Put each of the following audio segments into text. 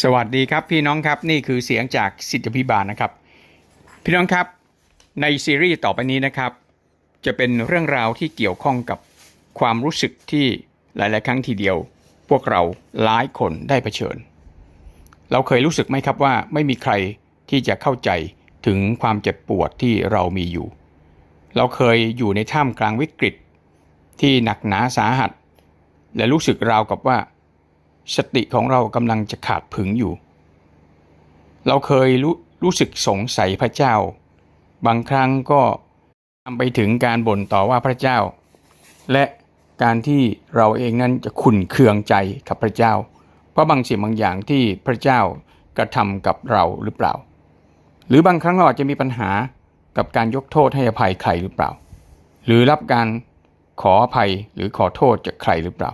สวัสดีครับพี่น้องครับนี่คือเสียงจากสิทธิพิบาลนะครับ พี่น้องครับในซีรีส์ต่อไปนี้นะครับ จะเป็นเรื่องราวที่เกี่ยวข้องกับความรู้สึกที่หลาย ๆ ครั้งทีเดียว พวกเราหลายคนได้เผชิญ เราเคยรู้สึกไหมครับว่าไม่มีใครที่จะเข้าใจถึงความเจ็บปวดที่เรามีอยู่ เราเคยอยู่ในท่ามกลางวิกฤตที่หนักหนาสาหัส และรู้สึกราวกับว่า สติของเรากำลังจะขาดผึงอยู่ เราเคยรู้รู้สึกสงสัยพระเจ้า บางครั้งก็นำไปถึงการบ่นต่อว่าพระเจ้า และการที่เราเองนั้นจะขุนเคืองใจกับพระเจ้า เพราะบางสิ่งบางอย่างที่พระเจ้ากระทำกับเราหรือเปล่า หรือบางครั้งเราอาจจะมีปัญหากับการยกโทษให้อภัยใครหรือเปล่า หรือรับการขออภัยหรือขอโทษจากใครหรือเปล่า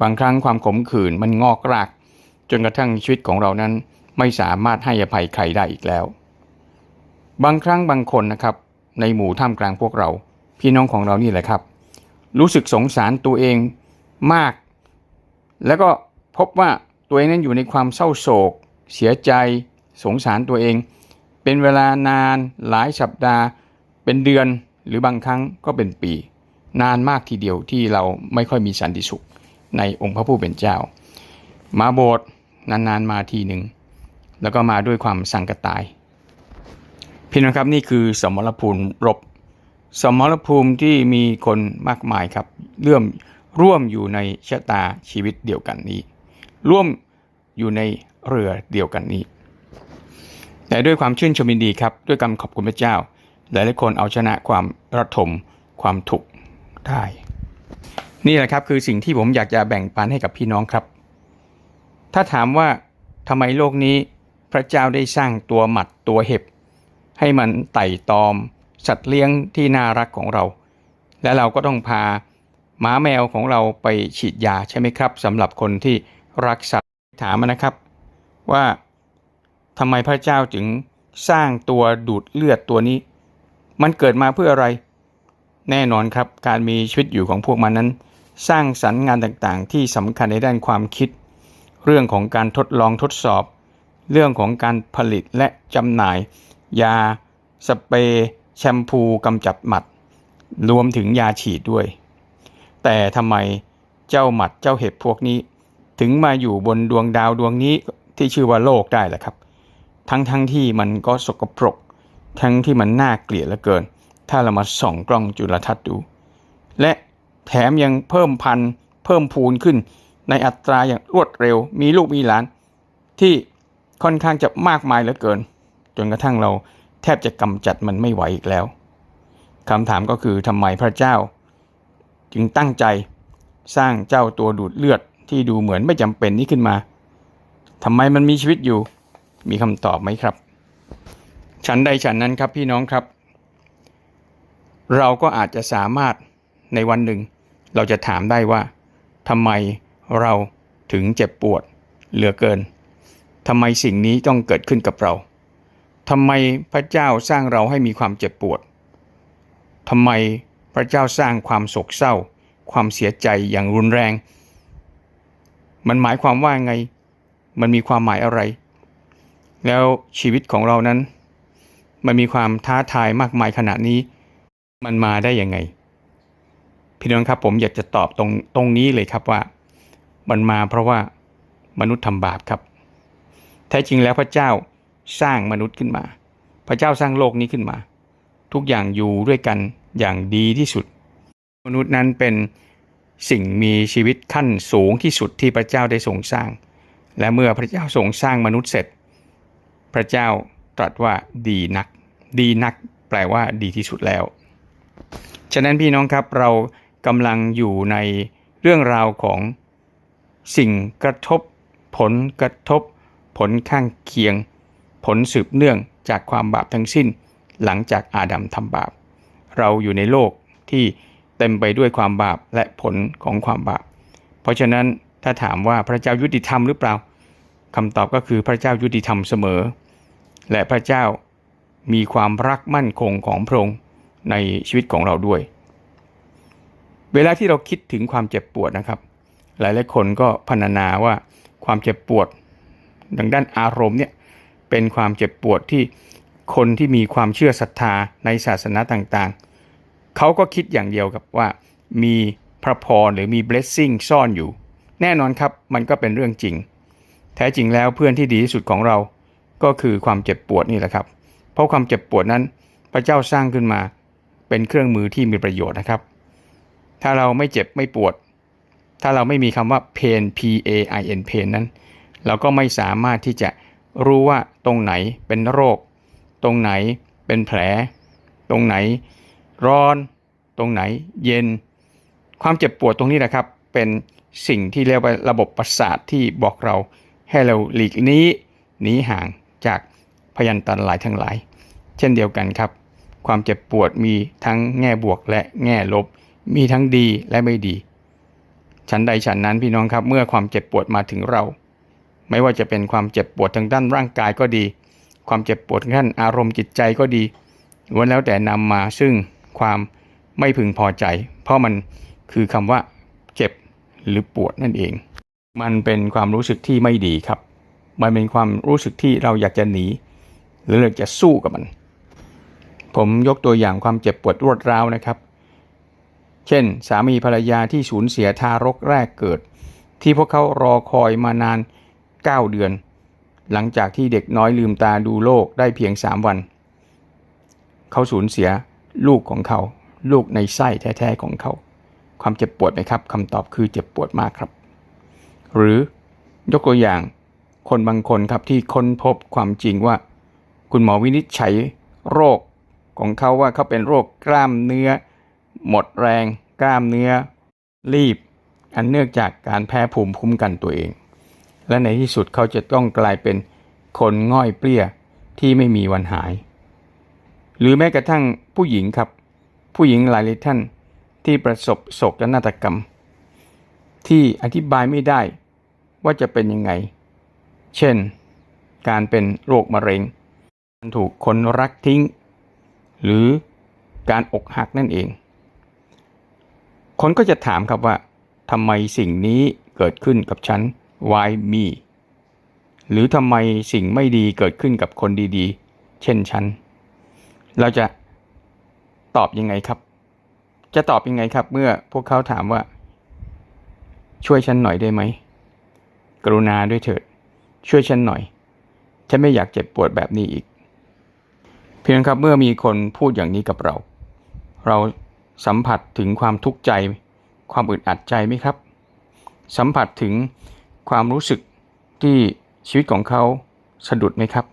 บางครั้งความขมขื่นมันงอกราก จนกระทั่งชีวิตของเรานั้นไม่สามารถให้อภัยใครได้อีกแล้ว บางครั้งบางคนนะครับ ในหมู่ท่ามกลางพวกเรา พี่น้องของเรานี่แหละครับ รู้สึกสงสารตัวเองมาก แล้วก็พบว่าตัวเองนั้นอยู่ในความเศร้าโศก เสียใจ สงสารตัวเอง เป็นเวลานานหลายสัปดาห์ เป็นเดือนหรือบางครั้งก็เป็นปี นานมากทีเดียวที่เราไม่ค่อยมีสันติสุข ในองค์พระผู้เป็นเจ้า มาโบสถ์นานๆมาทีหนึ่ง แล้วก็มาด้วยความสังกตาย พี่น้องครับนี่คือสมรภูมิรบ สมรภูมิที่มีคนมากมายครับเรื่อมร่วมอยู่ในชะตาชีวิตเดียวกันนี้ ร่วมอยู่ในเรือเดียวกันนี้ แต่ด้วยความชื่นชมยินดีครับ ด้วยการขอบคุณพระเจ้า หลายๆคนเอาชนะความระทมความทุกข์ได้ นี่แหละครับคือสิ่งที่ผมอยากจะแบ่งปันให้กับพี่น้องครับ ถ้าถามว่าทำไมโลกนี้พระเจ้าได้สร้างตัวหมัดตัวเห็บ ให้มันไต่ตอม สัตว์เลี้ยงที่น่ารักของเรา และเราก็ต้องพาหมาแมวของเราไปฉีดยาใช่ไหมครับสำหรับคนที่รักสัตว์ถามนะครับ ว่าทำไมพระเจ้าจึงสร้างตัวดูดเลือดตัวนี้ มันเกิดมาเพื่ออะไร แน่นอนครับการมีชีวิตอยู่ของพวกมันนั้น สร้างสรรค์งานต่างๆ ที่สำคัญในด้านความคิด เรื่องของการทดลองทดสอบ เรื่องของการผลิตและจำหน่าย ยา สเปรย์แชมพูกำจัดหมัด รวมถึงยาฉีดด้วย แต่ทำไมเจ้าหมัดเจ้าเห็บพวกนี้ ถึงมาอยู่บนดวงดาวดวงนี้ที่ชื่อว่าโลกได้ล่ะครับ ทั้งทั้งที่มันก็สกปรก ทั้งที่มันน่าเกลียดเหลือเกิน ถ้าเรามาส่องกล้องจุลทรรศน์ดู และ แถมยังเพิ่มพันธุ์เพิ่มพูนขึ้น ในอัตราอย่างรวดเร็ว มีลูกมีหลาน ที่ค่อนข้างจะมากมายเหลือเกิน จนกระทั่งเราแทบจะกำจัดมันไม่ไหวอีกแล้วคำถามก็คือทำไมพระเจ้า จึงตั้งใจสร้างเจ้าตัวดูดเลือดที่ดูเหมือนไม่จำเป็นนี้ขึ้นมาทำไมมันมีชีวิตอยู่ มีคำตอบไหมครับ ฉันใดฉันนั้นครับพี่น้องครับ เราก็อาจจะสามารถ ในวันหนึ่ง เราจะถามได้ว่าทำไมเราถึงเจ็บปวดเหลือเกินทำไมสิ่งนี้ต้องเกิดขึ้นกับเราทำไมพระเจ้าสร้างเราให้มีความเจ็บปวดทำไมพระเจ้าสร้างความโศกเศร้า ความเสียใจอย่างรุนแรง มันหมายความว่าไง มันมีความหมายอะไร แล้วชีวิตของเรานั้น มันมีความท้าทายมากมายขนาดนี้ มันมาได้ยังไง พี่น้องครับผมอยากจะตอบตรงตรงนี้เลยครับว่า มันมาเพราะว่ามนุษย์ทำบาปครับ แท้จริงแล้วพระเจ้าสร้างมนุษย์ขึ้นมา พระเจ้าสร้างโลกนี้ขึ้นมา ทุกอย่างอยู่ด้วยกันอย่างดีที่สุด มนุษย์นั้นเป็นสิ่งมีชีวิตขั้นสูงที่สุดที่พระเจ้าได้ทรงสร้าง และเมื่อพระเจ้าทรงสร้างมนุษย์เสร็จ พระเจ้าตรัสว่าดีนัก ดีนัก แปลว่าดีที่สุดแล้ว ฉะนั้นพี่น้องครับเรา กำลังอยู่ในเรื่องราวของสิ่งกระทบ ผลกระทบ ผลข้างเคียง ผลสืบเนื่องจากความบาปทั้งสิ้น หลังจากอาดัมทำบาป เราอยู่ในโลกที่เต็มไปด้วยความบาปและผลของความบาป เพราะฉะนั้นถ้าถามว่าพระเจ้ายุติธรรมหรือเปล่าคำตอบก็คือพระเจ้ายุติธรรมเสมอ และพระเจ้ามีความรักมั่นคงของพระองค์ในชีวิตของเราด้วย เวลาที่เราคิดถึงความเจ็บปวดนะครับ หลายหลายคนก็พรรณนาว่าความเจ็บปวดดังด้านอารมณ์เนี่ยเป็นความเจ็บปวดที่คนที่มีความเชื่อศรัทธาในศาสนาต่างๆ เขาก็คิดอย่างเดียวกับว่ามีพระพรหรือมี blessing ซ่อนอยู่ แน่นอนครับมันก็เป็นเรื่องจริง แท้จริงแล้วเพื่อนที่ดีที่สุดของเราก็คือความเจ็บปวดนี่แหละครับ เพราะความเจ็บปวดนั้นพระเจ้าสร้างขึ้นมาเป็นเครื่องมือที่มีประโยชน์นะครับ ถ้าเราไม่เจ็บไม่ปวด ถ้าเราไม่มีคำว่า pain p a i n pain นั้น เราก็ไม่สามารถที่จะรู้ว่าตรงไหนเป็นโรค ตรงไหนเป็นแผล ตรงไหนร้อน ตรงไหนเย็น ความเจ็บปวดตรงนี้แหละครับ เป็นสิ่งที่เรียกว่าระบบประสาทที่บอกเราให้เราหลีกนี้หนีห่างจากพยันตรายทั้งหลาย เช่นเดียวกันครับ ความเจ็บปวดมีทั้งแง่บวกและแง่ลบ มีทั้งดีและไม่ดี ฉันใดฉันนั้นพี่น้องครับ เมื่อความเจ็บปวดมาถึงเรา ไม่ว่าจะเป็นความเจ็บปวดทางด้านร่างกายก็ดี ความเจ็บปวดทางด้านอารมณ์จิตใจก็ดีล้วนแล้วแต่นำมาซึ่งความไม่พึงพอใจ เพราะมันคือคำว่าเจ็บหรือปวดนั่นเอง มันเป็นความรู้สึกที่ไม่ดีครับ มันเป็นความรู้สึกที่เราอยากจะหนี หรือเรากจะสู้กับมัน ผมยกตัวอย่างความเจ็บปวดรวดร้าวนะครับ เช่น สามีภรรยาที่สูญเสียทารกแรกเกิด ที่พวกเขารอคอยมานาน 9 เดือน หลังจากที่เด็กน้อยลืมตาดูโลกได้เพียง 3 วัน เขาสูญเสียลูกของเขา ลูกในไส้แท้ๆของเขา ความเจ็บปวดไหมครับคำตอบคือเจ็บปวดมากครับ หรือยกตัวอย่างคนบางคนครับที่ค้นพบความจริงว่า คุณหมอวินิจฉัยโรคของเขาว่าเขาเป็นโรคกล้ามเนื้อ หมดแรง กล้ามเนื้อ รีบ อันเนื่องจากการแพ้ภูมิคุ้มกันตัวเอง และในที่สุดเขาจะต้องกลายเป็นคนง่อยเปรี้ยที่ไม่มีวันหาย หรือแม้กระทั่งผู้หญิงครับ ผู้หญิงหลายท่านที่ประสบโศกนาฏกรรม ที่อธิบายไม่ได้ว่าจะเป็นยังไง เช่น การเป็นโรคมะเร็งการถูกคนรักทิ้ง หรือการอกหักนั่นเอง คนก็จะถามครับว่าทำไมสิ่งนี้เกิดขึ้นกับฉัน why me หรือทำไมสิ่งไม่ดีเกิดขึ้นกับคนดีๆ เช่นฉัน เราจะตอบยังไงครับ จะตอบยังไงครับ เมื่อพวกเขาถามว่า ช่วยฉันหน่อยได้ไหม กรุณาด้วยเถิด ช่วยฉันหน่อย ฉันไม่อยากเจ็บปวดแบบนี้อีก เพียงครับเมื่อมีคนพูดอย่างนี้กับเรา เรา สัมผัสถึงความทุกข์ใจ ความอึดอัดใจไหมครับ สัมผัสถึงความรู้สึกที่ชีวิตของเขาสะดุดไหมครับ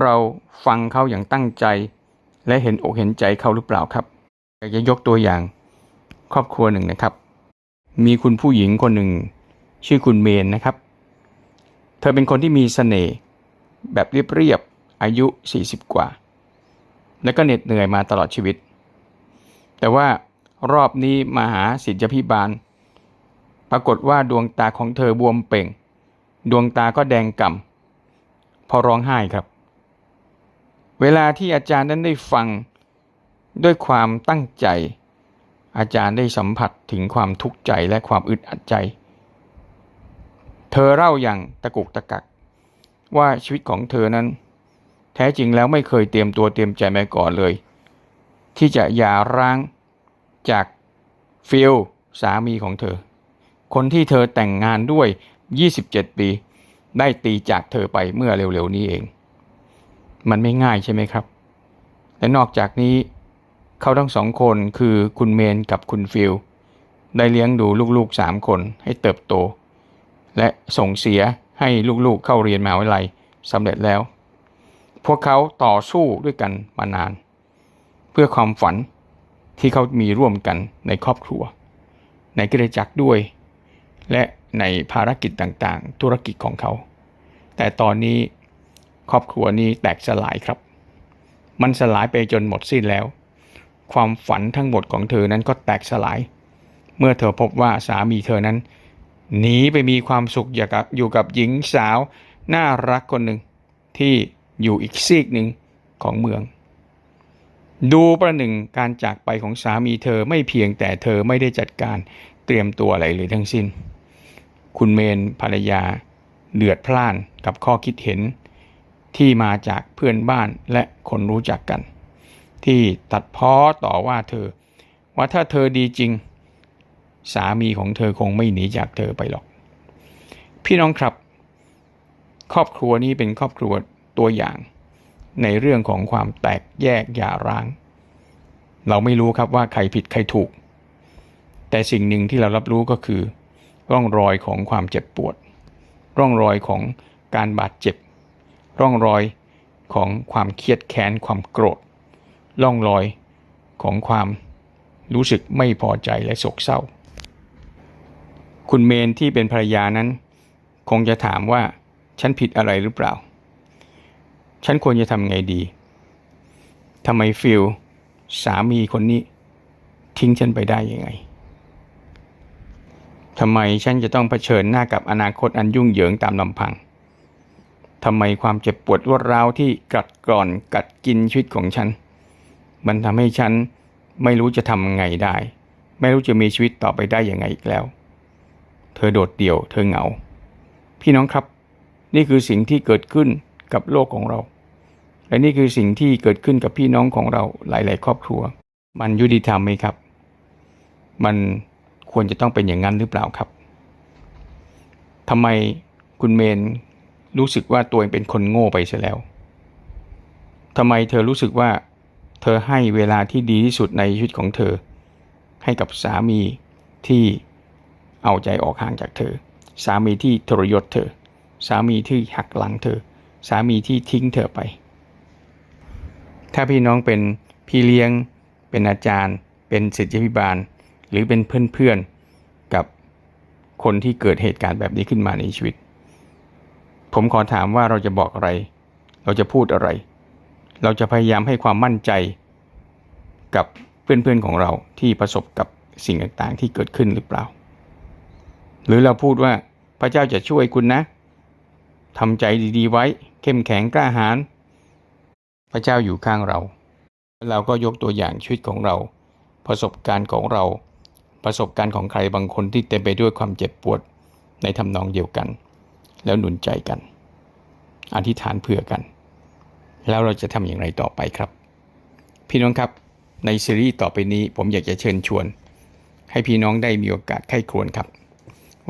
เราฟังเขาอย่างตั้งใจ และเห็นอกเห็นใจเขาหรือเปล่าครับอยากจะยกตัวอย่างครอบครัวหนึ่งนะครับ มีคุณผู้หญิงคนหนึ่ง ชื่อคุณเมนนะครับ เธอเป็นคนที่มีเสน่ห์แบบเรียบๆอายุ 40 กว่า และก็เหน็ดเหนื่อยมาตลอดชีวิต แต่ว่ารอบนี้มาหาศิษยพิบาล ปรากฏว่าดวงตาของเธอบวมเป่ง ดวงตาก็แดงก่ำพอร้องไห้ครับ เวลาที่อาจารย์นั้นได้ฟังด้วยความตั้งใจ อาจารย์ได้สัมผัสถึงความทุกข์ใจและความอึดอัดใจ เธอเล่าอย่างตะกุกตะกัก ว่าชีวิตของเธอนั้น แท้จริงแล้วไม่เคยเตรียมตัวเตรียมใจมาก่อนเลย ที่จะหย่าร้างจากฟิลสามีของเธอ คนที่เธอแต่งงานด้วย 27 ปี ได้ตีจากเธอไปเมื่อเร็วๆนี้เอง มันไม่ง่ายใช่ไหมครับ และนอกจากนี้เขาทั้งสองคนคือคุณเมนกับคุณฟิลได้เลี้ยงดูลูกๆสามคนให้เติบโต และส่งเสียให้ลูกๆเข้าเรียนมหาวิทยาลัยสำเร็จแล้ว พวกเขาต่อสู้ด้วยกันมานานเพื่อความฝันที่เขามีร่วมกันในครอบครัว ในกิจจักรด้วย และในภารกิจต่างๆ ธุรกิจของเขา แต่ตอนนี้ครอบครัวนี้แตกสลายครับ มันสลายไปจนหมดสิ้นแล้ว ความฝันทั้งหมดของเธอนั้นก็แตกสลาย เมื่อเธอพบว่าสามีเธอนั้นหนีไปมีความสุขอยู่กับอยู่กับหญิงสาว น่ารักคนหนึ่งที่อยู่อีกซีกหนึ่งของเมือง ดูประหนึ่งการจากไปของสามีเธอไม่เพียงแต่เธอไม่ได้จัดการเตรียมตัวอะไรเลยทั้งสิ้น คุณเมนภรรยาเดือดพล่านกับข้อคิดเห็น ที่มาจากเพื่อนบ้านและคนรู้จักกัน ที่ตัดพ้อต่อว่าเธอ ว่าถ้าเธอดีจริง สามีของเธอคงไม่หนีจากเธอไปหรอก พี่น้องครับ ครอบครัวนี้เป็นครอบครัวตัวอย่าง ในเรื่องของความแตกแยกหย่าร้าง เราไม่รู้ครับว่าใครผิดใครถูก แต่สิ่งหนึ่งที่เรารับรู้ก็คือ ร่องรอยของความเจ็บปวด ร่องรอยของการบาดเจ็บ ร่องรอยของความเครียดแค้นความโกรธ ร่องรอยของความรู้สึกไม่พอใจและโศกเศร้า คุณเมนที่เป็นภรรยานั้น คงจะถามว่าฉันผิดอะไรหรือเปล่า ฉันควรจะทำไงดีทำไมฟิลสามีคนนี้ ทิ้งฉันไปได้ยังไงทำไมฉันจะต้องเผชิญหน้ากับอนาคตอันยุ่งเหยิงตามลำพังทำไมความเจ็บปวดรวดร้าวที่กัดกร่อนกัดกินชีวิตของฉัน มันทำให้ฉันไม่รู้จะทำไงได้ ไม่รู้จะมีชีวิตต่อไปได้ยังไงอีกแล้ว เธอโดดเดี่ยว เธอเหงา พี่น้องครับ นี่คือสิ่งที่เกิดขึ้น กับโลกของเรา และนี่คือสิ่งที่เกิดขึ้นกับพี่น้องของเราหลาย ๆ ครอบครัว มันยุติธรรมไหมครับ มันควรจะต้องเป็นอย่างนั้นหรือเปล่าครับทำไมคุณเมนรู้สึกว่าตัวเองเป็นคนโง่ไปเสียแล้วทำไมเธอรู้สึกว่าเธอให้เวลาที่ดีที่สุดในชีวิตของเธอ ให้กับสามีที่เอาใจออกห่างจากเธอ สามีที่ทรยศเธอ สามีที่หักหลังเธอ สามีที่ทิ้งเธอไป ถ้าพี่น้องเป็นพี่เลี้ยง เป็นอาจารย์ เป็นศิษยาภิบาล หรือเป็นเพื่อนๆกับคนที่เกิดเหตุการณ์แบบนี้ขึ้นมาในชีวิต ผมขอถามว่าเราจะบอกอะไร เราจะพูดอะไร เราจะพยายามให้ความมั่นใจกับเพื่อนๆของเราที่ประสบกับสิ่งต่างๆที่เกิดขึ้นหรือเปล่า หรือเราพูดว่าพระเจ้าจะช่วยคุณนะทำใจดีๆไว้ เข้มแข็งกล้าหาญพระเจ้าอยู่ข้างเรา เราก็ยกตัวอย่างชีวิตของเรา ประสบการณ์ของเรา ประสบการณ์ของใครบางคนที่เต็มไปด้วยความเจ็บปวดในทำนองเดียวกัน แล้วหนุนใจกัน อธิษฐานเผื่อกัน แล้วเราจะทำอย่างไรต่อไปครับ พี่น้องครับในซีรีส์ต่อไปนี้ผมอยากจะเชิญชวน ให้พี่น้องได้มีโอกาสไข้ครวญครับ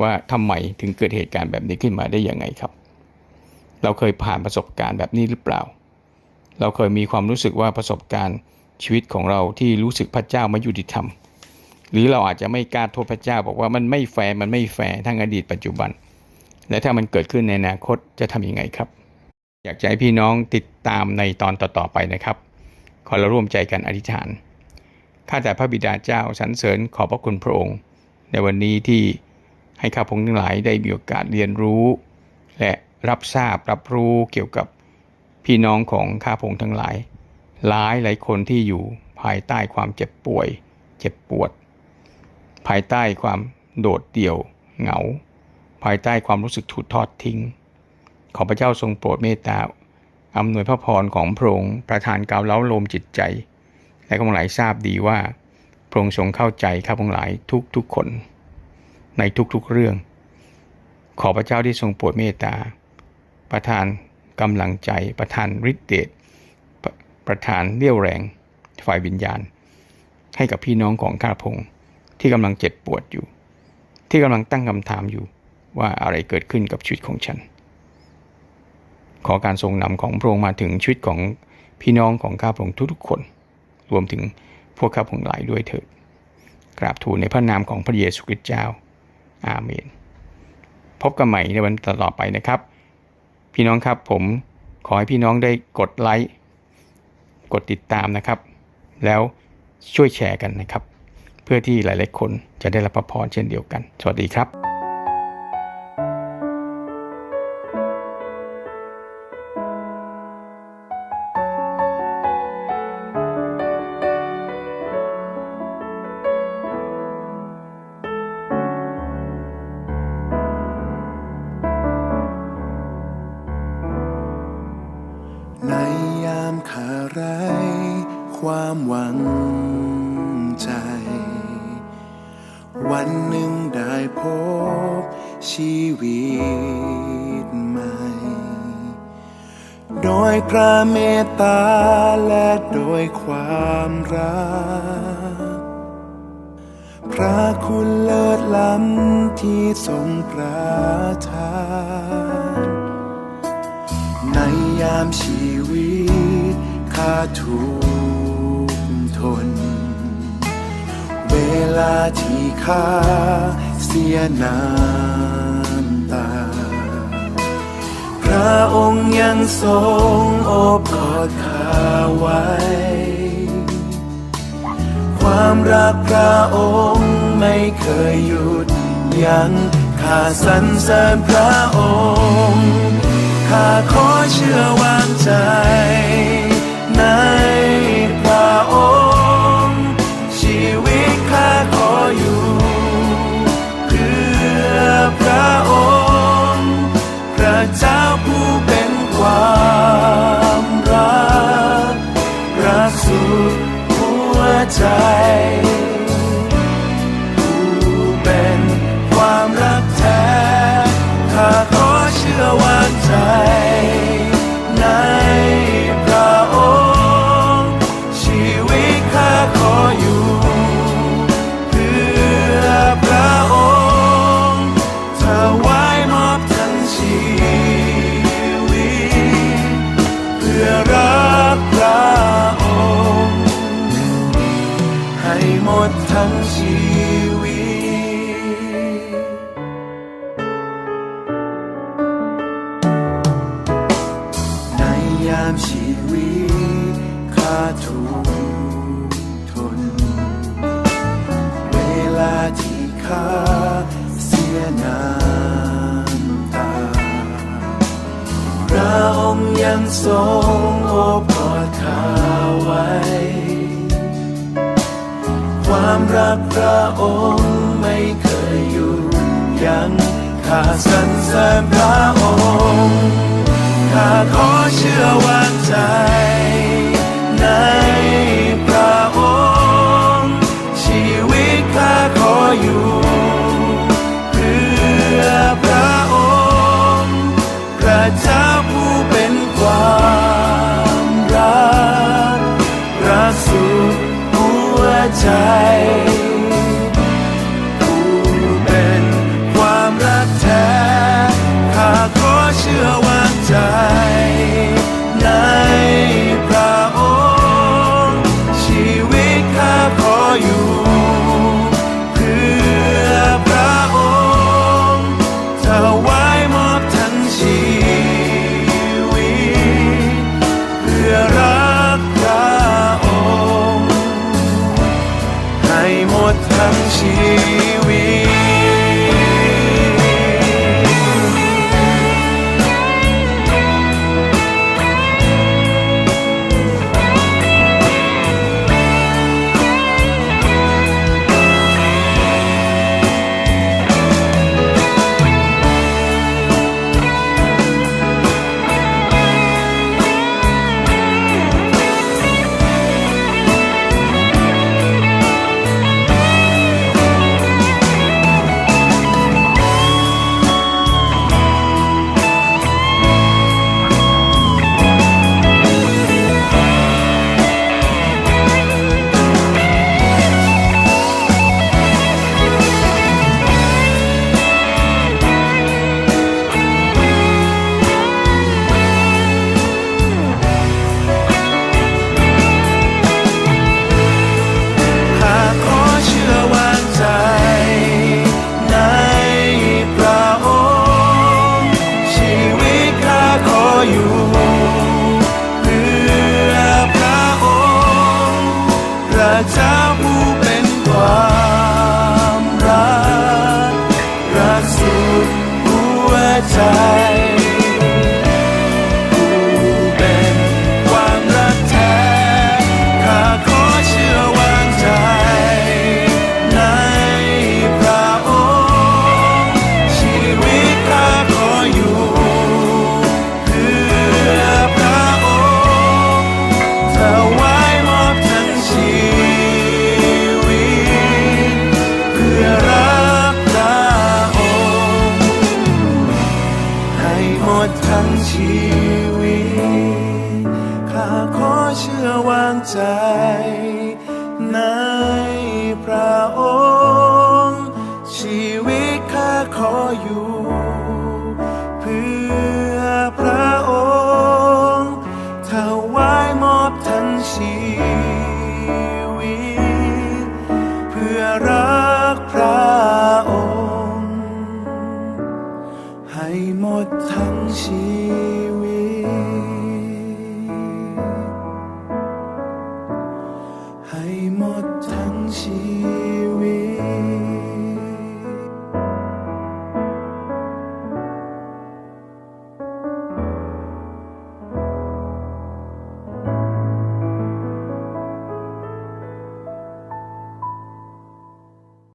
ว่าทำไมถึงเกิดเหตุการณ์แบบนี้ขึ้นมาได้ยังไงครับ เราเคยผ่านประสบการณ์แบบนี้หรือเปล่า เราเคยมีความรู้สึกว่าประสบการณ์ชีวิตของเราที่รู้สึกพระเจ้าไม่ยุติธรรม หรือเราอาจจะไม่กล้าโทษพระเจ้า บอกว่ามันไม่แฟร์มันไม่แฟร์ทั้งอดีตปัจจุบัน และถ้ามันเกิดขึ้นในอนาคตจะทำยังไงครับ อยากจะให้พี่น้องติดตามในตอนต่อๆไปนะครับ ขอเราร่วมใจกันอธิษฐานข้าแต่พระบิดาเจ้าสรรเสริญขอบพระคุณพระองค์ ในวันนี้ที่ให้ข้าพงทั้งหลายได้มีโอกาสเรียนรู้ และ รับทราบรับรู้เกี่ยวกับพี่น้องของข้าพงทั้งหลาย หลายหลายคนที่อยู่ภายใต้ความเจ็บป่วย เจ็บปวด ภายใต้ความโดดเดี่ยว เหงา ภายใต้ความรู้สึกถูกทอดทิ้ง ขอพระเจ้าทรงโปรดเมตตาอำนวยพระพรของพระองค์ประทานกาวเล้าลมจิตใจ และข้าพงหลายทราบดีว่าพระองค์ทรงเข้าใจข้าพงหลายทุกๆคน ในทุกๆเรื่อง ขอพระเจ้าที่ทรงโปรดเมตตา ประทานกำลังใจประทานฤทธิเดชปประทานเรี่ยวแรงฝ่ายวิญญาณ ให้กับพี่น้องของข้าพงที่กำลังเจ็บปวดอยู่ ที่กำลังตั้งคำถามอยู่ว่าอะไรเกิดขึ้นกับชีวิตของฉัน ขอการทรงนำของพระองค์มาถึงชีวิตของพี่น้องของข้าพงทุกๆคน รวมถึงพวกข้าพงหลายด้วยเถิดกราบทูลในพระนามของพระเยซูคริสต์เจ้า อาเมน พบกันใหม่ในวันต่อไปนะครับ พี่น้องครับผมขอให้พี่น้องได้กดไลค์กดติดตามนะครับ แล้วช่วยแชร์กันนะครับ เพื่อที่หลาย ๆ คนจะได้รับพระพรเช่นเดียวกัน สวัสดีครับ โดยพระเมตตาและโดยความรัก พระคุณเลิศล้ำที่ทรงประทาน ในยามชีวิตข้าทุกทน เวลาที่ข้าเสียนา พระองค์ยังทรงอบกอดข้าไว้ ความรักพระองค์ไม่เคยหยุดยั้งข้าสรรเสริญพระองค์ ข้าขอเชื่อวางใจ 在。 งค์ยังทรงโอบกอดข้าไว้ ความรักพระองค์ไม่เคยหยุดยั้งข้าสรรเสริญพระองค์ข้าขอเชื่อวางใจ side.